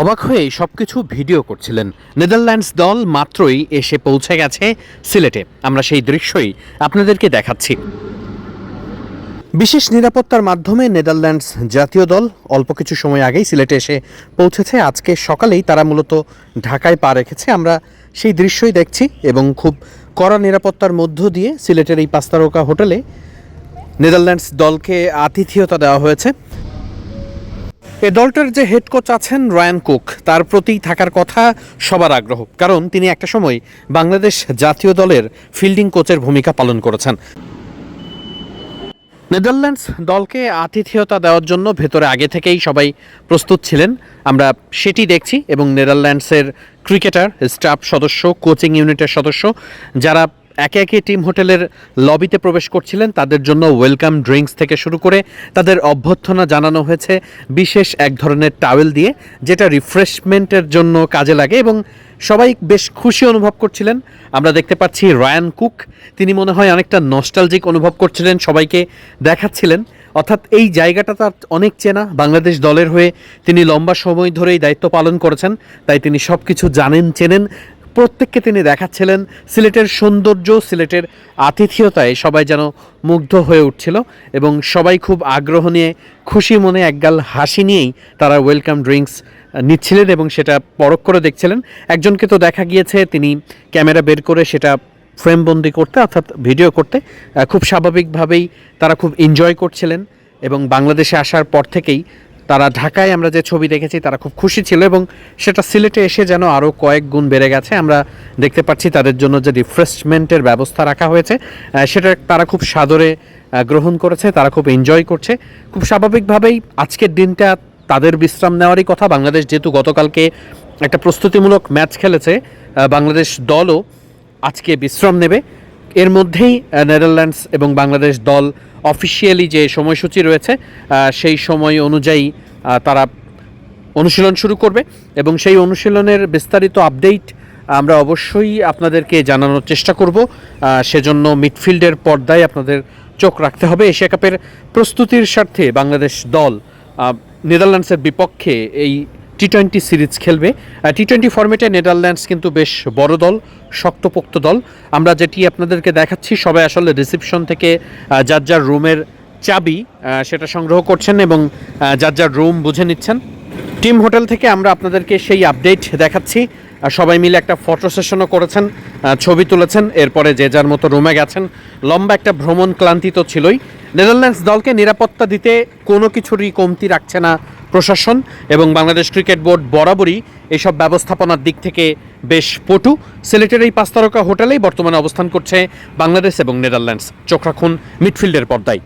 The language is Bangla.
অবাক হয়ে সবকিছু ভিডিও করছিলেন। নেদারল্যান্ডস দল মাত্রই এসে পৌঁছে গেছে সিলেটে। আমরা সেই দৃশ্যই আপনাদেরকে দেখাচ্ছি। বিশেষ নিরাপত্তার মাধ্যমে নেদারল্যান্ডস জাতীয় দল অল্প কিছু সময় আগেই সিলেটে এসে পৌঁছেছে। আজকে সকালেই তারা মূলত ঢাকায় পা রেখেছে। আমরা সেই দৃশ্যই দেখছি এবং খুব কড়া নিরাপত্তার মধ্য দিয়ে সিলেটের এই পাঁচতারকা হোটেলে নেদারল্যান্ডস দলকে আতিথেয়তা দেওয়া হয়েছে। এ দলটার যে হেড কোচ আছেন রায়ান কুক, তার প্রতি থাকার কথা সবার আগ্রহ, কারণ তিনি একটা সময় বাংলাদেশ জাতীয় দলের ফিল্ডিং কোচের ভূমিকা পালন করেছেন। নেদারল্যান্ডস দলকে আতিথেয়তা দেওয়ার জন্য ভেতরে আগে থেকেই সবাই প্রস্তুত ছিলেন। আমরা সেটি দেখছি এবং নেদারল্যান্ডসের ক্রিকেটার স্টাফ সদস্য কোচিং ইউনিটের সদস্য, যারা একে একে টিম হোটেলের লবিতে প্রবেশ করছিলেন। তাদের জন্য ওয়েলকাম ড্রিঙ্কস থেকে শুরু করে তাদের অভ্যর্থনা জানানো হয়েছে বিশেষ এক ধরনের টাওয়েল দিয়ে, যেটা রিফ্রেশমেন্টের জন্য কাজে লাগে এবং সবাই বেশ খুশি অনুভব করছিলেন। আমরা দেখতে পাচ্ছি রায়ান কুক। তিনি মনে হয় অনেকটা নস্টালজিক অনুভব করছিলেন, সবাইকে দেখাচ্ছিলেন। অর্থাৎ এই জায়গাটা তার অনেক চেনা। বাংলাদেশ দলের হয়ে তিনি লম্বা সময় ধরেই দায়িত্ব পালন করেছেন, তাই তিনি সব কিছু জানেন, চেনেন। প্রত্যেককে তিনি দেখাচ্ছিলেন। সিলেটের সৌন্দর্য, সিলেটের আতিথেয়তায় সবাই যেন মুগ্ধ হয়ে উঠছিল এবং সবাই খুব আগ্রহ নিয়ে, খুশি মনে একগাল হাসি নিয়েই তারা ওয়েলকাম ড্রিঙ্কস নিচ্ছিলেন এবং সেটা পরখ করে দেখছিলেন। একজনকে তো দেখা গিয়েছে, তিনি ক্যামেরা বের করে সেটা ফ্রেমবন্দি করতে অর্থাৎ ভিডিও করতে। খুব স্বাভাবিকভাবেই তারা খুব এনজয় করছিলেন এবং বাংলাদেশে আসার পর থেকেই তারা ঢাকায় আমরা যে ছবি দেখেছি, তারা খুব খুশি ছিল এবং সেটা সিলেটে এসে যেন আরও কয়েক গুণ বেড়ে গেছে। আমরা দেখতে পাচ্ছি তাদের জন্য যে রিফ্রেশমেন্টের ব্যবস্থা রাখা হয়েছে। সেটা তারা খুব সাদরে গ্রহণ করেছে, তারা খুব এনজয় করছে। খুব স্বাভাবিকভাবেই আজকের দিনটা তাদের বিশ্রাম নেওয়ারই কথা। বাংলাদেশ যেহেতু গতকালকে একটা প্রস্তুতিমূলক ম্যাচ খেলেছে বাংলাদেশ দলও আজকে বিশ্রাম নেবে। এর মধ্যেই নেদারল্যান্ডস এবং বাংলাদেশ দল অফিসিয়ালি যে সময়সূচি রয়েছে সেই সময় অনুযায়ী তারা অনুশীলন শুরু করবে এবং সেই অনুশীলনের বিস্তারিত আপডেট আমরা অবশ্যই আপনাদেরকে জানানোর চেষ্টা করব। সেজন্য মিডফিল্ডের পর্দায় আপনাদের চোখ রাখতে হবে। এশিয়া কাপের প্রস্তুতির স্বার্থে বাংলাদেশ দল নেদারল্যান্ডসের বিপক্ষে এই টি টোয়েন্টি সিরিজ খেলবে। টি টোয়েন্টি ফর্মেটে নেদারল্যান্ডস কিন্তু বেশ বড় দল, শক্তপোক্ত দল। আমরা যেটি আপনাদেরকে দেখাচ্ছি, সবাই আসলে রিসিপশন থেকে যার যার রুমের চাবি সেটা সংগ্রহ করছেন এবং যার যার রুম বুঝে নিচ্ছেন। টিম হোটেল থেকে আমরা আপনাদেরকে সেই আপডেট দেখাচ্ছি। সবাই মিলে একটা ফটো সেশনও করেছেন ছবি তুলেছেন। এরপরে যে যার মতো রুমে গেছেন। লম্বা একটা ভ্রমণ ক্লান্তি তো ছিলই। নেদারল্যান্ডস দলকে নিরাপত্তা দিতে কোনো কিছুরই কমতি রাখছে না প্রশাসন এবং বাংলাদেশ ক্রিকেট বোর্ড বরাবরই এসব ব্যবস্থাপনার দিক থেকে বেশ পটু। সিলেটের এই পাঁচতারকা হোটেলেই বর্তমানে অবস্থান করছে বাংলাদেশ এবং নেদারল্যান্ডস। চোখ রাখুন মিডফিল্ডের পর্দায়।